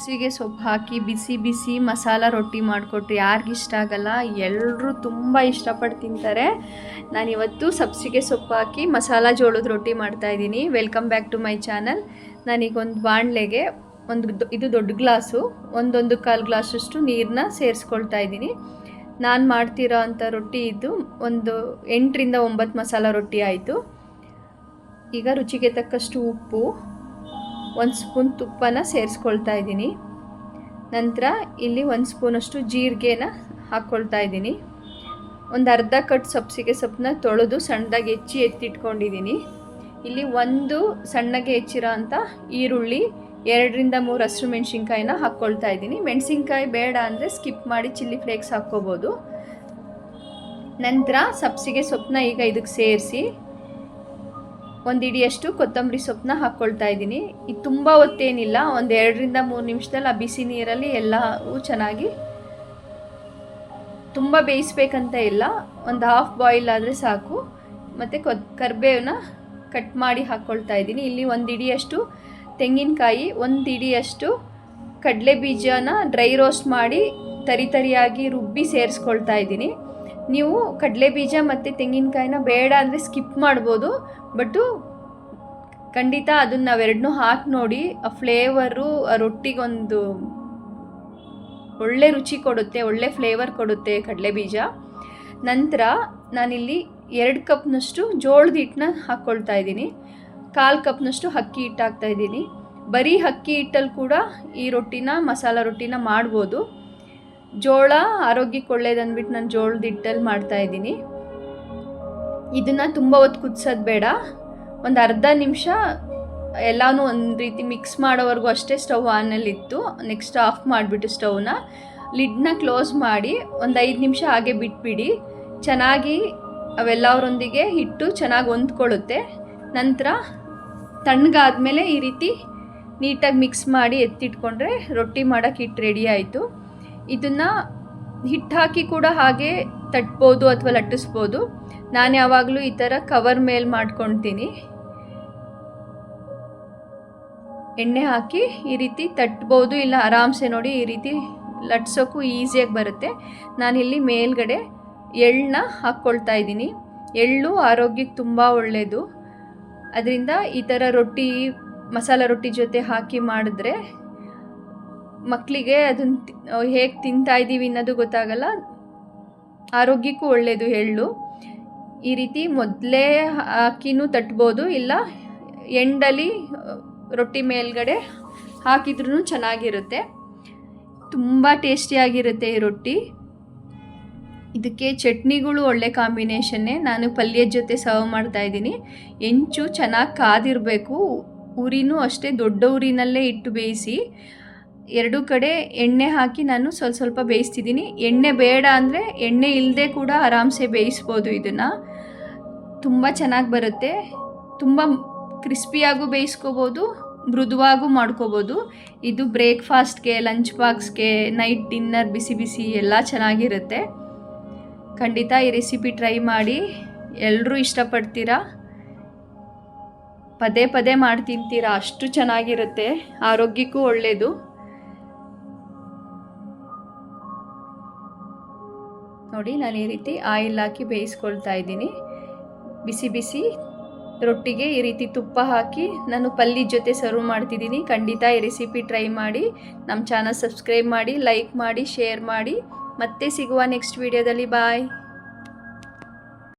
ಸಬ್ಸಿಗೆ ಸೊಪ್ಪು ಹಾಕಿ, ಬಿಸಿ ಬಿಸಿ ಮಸಾಲ ರೊಟ್ಟಿ ಮಾಡಿಕೊಟ್ರೆ ಯಾರಿಗಿಷ್ಟ ಆಗಲ್ಲ. ಎಲ್ಲರೂ ತುಂಬ ಇಷ್ಟಪಟ್ಟು ತಿಂತಾರೆ. ನಾನಿವತ್ತು ಸಬ್ಸಿಗೆ ಸೊಪ್ಪು ಹಾಕಿ, ಮಸಾಲ ಜೋಳದ ರೊಟ್ಟಿ ಮಾಡ್ತಾಯಿದ್ದೀನಿ welcome back to my channel ನಾನೀಗೊಂದು ಬಾಣಲೆಗೆ ಒಂದು ಇದು ದೊಡ್ಡ ಗ್ಲಾಸು. ಒಂದೊಂದು ಕಾಲು ಗ್ಲಾಸಷ್ಟು ನೀರನ್ನ ಸೇರಿಸ್ಕೊಳ್ತಾ ಇದ್ದೀನಿ. ನಾನು ಮಾಡ್ತಿರೋ ಅಂಥ ರೊಟ್ಟಿ ಇದು. ಒಂದು ಎಂಟರಿಂದ ಒಂಬತ್ತು ಮಸಾಲ ರೊಟ್ಟಿ ಆಯಿತು. ಈಗ ರುಚಿಗೆ ತಕ್ಕಷ್ಟು ಉಪ್ಪು. ಒಂದು ಸ್ಪೂನ್ ತುಪ್ಪನ ಸೇರಿಸ್ಕೊಳ್ತಾ ಇದ್ದೀನಿ. ನಂತರ ಇಲ್ಲಿ ಒಂದು ಸ್ಪೂನಷ್ಟು ಜೀರಿಗೆನ ಹಾಕ್ಕೊಳ್ತಾ ಇದ್ದೀನಿ. ಒಂದು ಅರ್ಧ ಕಟ್ ಸಬ್ಸಿಗೆ ಸೊಪ್ಪನ್ನ ತೊಳೆದು ಸಣ್ಣದಾಗಿ ಹೆಚ್ಚಿ ಎತ್ತಿಟ್ಕೊಂಡಿದ್ದೀನಿ. ಇಲ್ಲಿ ಒಂದು ಸಣ್ಣಗೆ ಹೆಚ್ಚಿರೋ ಅಂಥ ಈರುಳ್ಳಿ, ಎರಡರಿಂದ ಮೂರು ಹಸಿರು ಮೆಣಸಿನ್ಕಾಯಿನ ಹಾಕ್ಕೊಳ್ತಾ ಇದ್ದೀನಿ. ಮೆಣಸಿನ್ಕಾಯಿ ಬೇಡ ಅಂದರೆ ಸ್ಕಿಪ್ ಮಾಡಿ ಚಿಲ್ಲಿ ಫ್ಲೇಕ್ಸ್ ಹಾಕ್ಕೋಬೋದು. ನಂತರ ಸಬ್ಸಿಗೆ ಸೊಪ್ಪನ್ನ ಈಗ ಇದಕ್ಕೆ ಸೇರಿಸಿ ಒಂದು ಇಡಿಯಷ್ಟು ಕೊತ್ತಂಬರಿ ಸೊಪ್ಪನ್ನ ಹಾಕ್ಕೊಳ್ತಾ ಇದ್ದೀನಿ. ಇದು ತುಂಬ ಹೊತ್ತೇನಿಲ್ಲ. ಒಂದು ಎರಡರಿಂದ ಮೂರು ನಿಮಿಷದಲ್ಲಿ ಆ ಬಿಸಿ ನೀರಲ್ಲಿ ಎಲ್ಲವೂ ಚೆನ್ನಾಗಿ ತುಂಬ ಬೇಯಿಸ್ಬೇಕಂತ ಇಲ್ಲ. ಒಂದು ಹಾಫ್ ಬಾಯ್ಲ್ ಆದರೆ ಸಾಕು. ಮತ್ತು ಕೊತ್ ಕರಿಬೇವನ್ನ ಕಟ್ ಮಾಡಿ ಹಾಕ್ಕೊಳ್ತಾ ಇದ್ದೀನಿ. ಇಲ್ಲಿ ಒಂದು ಇಡಿಯಷ್ಟು ತೆಂಗಿನಕಾಯಿ ಒಂದು ಇಡಿಯಷ್ಟು ಕಡಲೆ ಬೀಜನ ಡ್ರೈ ರೋಸ್ಟ್ ಮಾಡಿ ತರಿತರಿಯಾಗಿ ರುಬ್ಬಿ ಸೇರಿಸ್ಕೊಳ್ತಾ ಇದ್ದೀನಿ. ನೀವು ಕಡಲೆ ಬೀಜ ಮತ್ತು ತೆಂಗಿನಕಾಯಿನ ಬೇಡ ಅಂದರೆ ಸ್ಕಿಪ್ ಮಾಡ್ಬೋದು ಬಟ್ಟು ಖಂಡಿತ ಅದನ್ನು ನಾವೆರಡನ್ನೂ ಹಾಕಿ ನೋಡಿ, ಆ ಫ್ಲೇವರು ಆ ರೊಟ್ಟಿಗೊಂದು ಒಳ್ಳೆ ರುಚಿ ಕೊಡುತ್ತೆ, ಒಳ್ಳೆ ಫ್ಲೇವರ್ ಕೊಡುತ್ತೆ ಕಡಲೆ ಬೀಜ. ನಂತರ ನಾನಿಲ್ಲಿ ಎರಡು ಕಪ್ನಷ್ಟು ಜೋಳದ ಹಿಟ್ಟನ್ನ ಹಾಕ್ಕೊಳ್ತಾ ಇದ್ದೀನಿ. ಕಾಲು ಕಪ್ನಷ್ಟು ಅಕ್ಕಿ ಹಿಟ್ಟು ಹಾಕ್ತಾ ಇದ್ದೀನಿ. ಬರೀ ಅಕ್ಕಿ ಹಿಟ್ಟಲ್ಲಿ ಕೂಡ ಈ ರೊಟ್ಟಿನ, ಮಸಾಲ ರೊಟ್ಟಿನ ಮಾಡ್ಬೋದು. ಜೋಳ ಆರೋಗ್ಯಕ್ಕೆ ಒಳ್ಳೇದು ಅಂದ್ಬಿಟ್ಟು ನಾನು ಜೋಳದ ಹಿಟ್ಟಲ್ಲಿ ಮಾಡ್ತಾ ಇದ್ದೀನಿ. ಇದನ್ನು ತುಂಬ ಹೊತ್ತು ಕುದಿಸೋದು ಬೇಡ. ಒಂದು ಅರ್ಧ ನಿಮಿಷ ಎಲ್ಲನೂ ಒಂದು ರೀತಿ ಮಿಕ್ಸ್ ಮಾಡೋವರೆಗೂ ಅಷ್ಟೇ ಸ್ಟವ್ ಆನಲ್ಲಿತ್ತು ನೆಕ್ಸ್ಟ್ ಆಫ್ ಮಾಡಿಬಿಟ್ಟು ಸ್ಟವ್ನ ಲಿಡ್ನ ಕ್ಲೋಸ್ ಮಾಡಿ ಒಂದು ಐದು ನಿಮಿಷ ಹಾಗೆ ಬಿಟ್ಬಿಡಿ. ಚೆನ್ನಾಗಿ ಅವೆಲ್ಲವರೊಂದಿಗೆ ಹಿಟ್ಟು ಚೆನ್ನಾಗಿ ಹೊಂದ್ಕೊಳ್ಳುತ್ತೆ. ನಂತರ ತಣ್ಣಗಾದ್ಮೇಲೆ ಈ ರೀತಿ ನೀಟಾಗಿ ಮಿಕ್ಸ್ ಮಾಡಿ ಎತ್ತಿಟ್ಕೊಂಡ್ರೆ ರೊಟ್ಟಿ ಮಾಡೋಕ್ಕೆ ಹಿಟ್ಟು ರೆಡಿ ಆಯಿತು. ಇದನ್ನು ಹಿಟ್ಟು ಹಾಕಿ ಕೂಡ ಹಾಗೆ ತಟ್ಬೋದು ಅಥವಾ ಲಟ್ಟಿಸ್ಬೋದು. ನಾನು ಯಾವಾಗಲೂ ಈ ಥರ ಕವರ್ ಮೇಲೆ ಮಾಡ್ಕೊತೀನಿ. ಎಣ್ಣೆ ಹಾಕಿ ಈ ರೀತಿ ತಟ್ಬೋದು, ಇಲ್ಲ ಆರಾಮ್ಸೆ ನೋಡಿ ಈ ರೀತಿ ಲಟ್ಸೋಕ್ಕೂ ಈಸಿಯಾಗಿ ಬರುತ್ತೆ. ನಾನು ಇಲ್ಲಿ ಮೇಲ್ಗಡೆ ಎಳ್ಳನ್ನ ಹಾಕ್ಕೊಳ್ತಾ ಇದ್ದೀನಿ. ಎಳ್ಳು ಆರೋಗ್ಯಕ್ಕೆ ತುಂಬ ಒಳ್ಳೆಯದು ಅದರಿಂದ ಈ ಥರ ರೊಟ್ಟಿ, ಮಸಾಲ ರೊಟ್ಟಿ ಜೊತೆ ಹಾಕಿ ಮಾಡಿದ್ರೆ ಮಕ್ಕಳಿಗೆ ಅದನ್ನು ಹೇಗೆ ತಿಂತಾ ಇದ್ದೀವಿ ಅನ್ನೋದು ಗೊತ್ತಾಗಲ್ಲ. ಆರೋಗ್ಯಕ್ಕೂ ಒಳ್ಳೆಯದು ಎಳ್ಳು ಈ ರೀತಿ ಮೊದಲೇ ಹಾಕಿನೂ ತಟ್ಬೋದು. ಇಲ್ಲ, ಎಂಡಲ್ಲಿ ರೊಟ್ಟಿ ಮೇಲ್ಗಡೆ ಹಾಕಿದ್ರೂ ಚೆನ್ನಾಗಿರುತ್ತೆ. ತುಂಬ ಟೇಸ್ಟಿಯಾಗಿರುತ್ತೆ ಈ ರೊಟ್ಟಿ. ಇದಕ್ಕೆ ಚಟ್ನಿಗಳು ಒಳ್ಳೆ ಕಾಂಬಿನೇಷನ್ನೇ ನಾನು ಪಲ್ಯದ ಜೊತೆ ಸರ್ವ್ ಮಾಡ್ತಾ ಇದ್ದೀನಿ. ಹೆಂಚು ಚೆನ್ನಾಗಿ ಕಾದಿರಬೇಕು. ಉರಿನೂ ಅಷ್ಟೇ ದೊಡ್ಡ ಉರಿನಲ್ಲೇ ಇಟ್ಟು ಬೇಯಿಸಿ. ಎರಡೂ ಕಡೆ ಎಣ್ಣೆ ಹಾಕಿ ನಾನು ಸ್ವಲ್ಪ ಸ್ವಲ್ಪ ಬೇಯಿಸ್ತಿದ್ದೀನಿ. ಎಣ್ಣೆ ಬೇಡ ಅಂದರೆ ಎಣ್ಣೆ ಇಲ್ಲದೆ ಕೂಡ ಆರಾಮ್ಸೆ ಬೇಯಿಸ್ಬೋದು ಇದನ್ನು. ತುಂಬ ಚೆನ್ನಾಗಿ ಬರುತ್ತೆ. ತುಂಬ ಕ್ರಿಸ್ಪಿಯಾಗೂ ಬೇಯಿಸ್ಕೋಬೋದು, ಮೃದುವಾಗೂ ಮಾಡ್ಕೋಬೋದು. ಇದು ಬ್ರೇಕ್ಫಾಸ್ಟ್ಗೆ, ಲಂಚ್ ಬಾಕ್ಸ್ಗೆ, ನೈಟ್ ಡಿನ್ನರ್, ಬಿಸಿ ಬಿಸಿ ಎಲ್ಲ ಚೆನ್ನಾಗಿರುತ್ತೆ. ಖಂಡಿತ ಈ ರೆಸಿಪಿ ಟ್ರೈ ಮಾಡಿ. ಎಲ್ಲರೂ ಇಷ್ಟಪಡ್ತೀರಾ? ಪದೇ ಪದೇ ಮಾಡಿ ತಿಂತೀರಾ ಅಷ್ಟು ಚೆನ್ನಾಗಿರುತ್ತೆ. ಆರೋಗ್ಯಕ್ಕೂ ಒಳ್ಳೆಯದು ನೋಡಿ ನಾನು ಈ ರೀತಿ ಆಯಿಲ್ ಹಾಕಿ ಬೇಯಿಸ್ಕೊಳ್ತಾ ಇದ್ದೀನಿ. ಬಿಸಿ ಬಿಸಿ ರೊಟ್ಟಿಗೆ ಈ ರೀತಿ ತುಪ್ಪ ಹಾಕಿ ನಾನು ಪಲ್ಲಿ ಜೊತೆ ಸರ್ವ್ ಮಾಡ್ತಿದ್ದೀನಿ. ಖಂಡಿತ ಈ ರೆಸಿಪಿ ಟ್ರೈ ಮಾಡಿ. ನಮ್ಮ ಚಾನಲ್ ಸಬ್ಸ್ಕ್ರೈಬ್ ಮಾಡಿ ಲೈಕ್ ಮಾಡಿ ಶೇರ್ ಮಾಡಿ. ಮತ್ತೆ ಸಿಗುವ ನೆಕ್ಸ್ಟ್ ವಿಡಿಯೋದಲ್ಲಿ ಬಾಯ್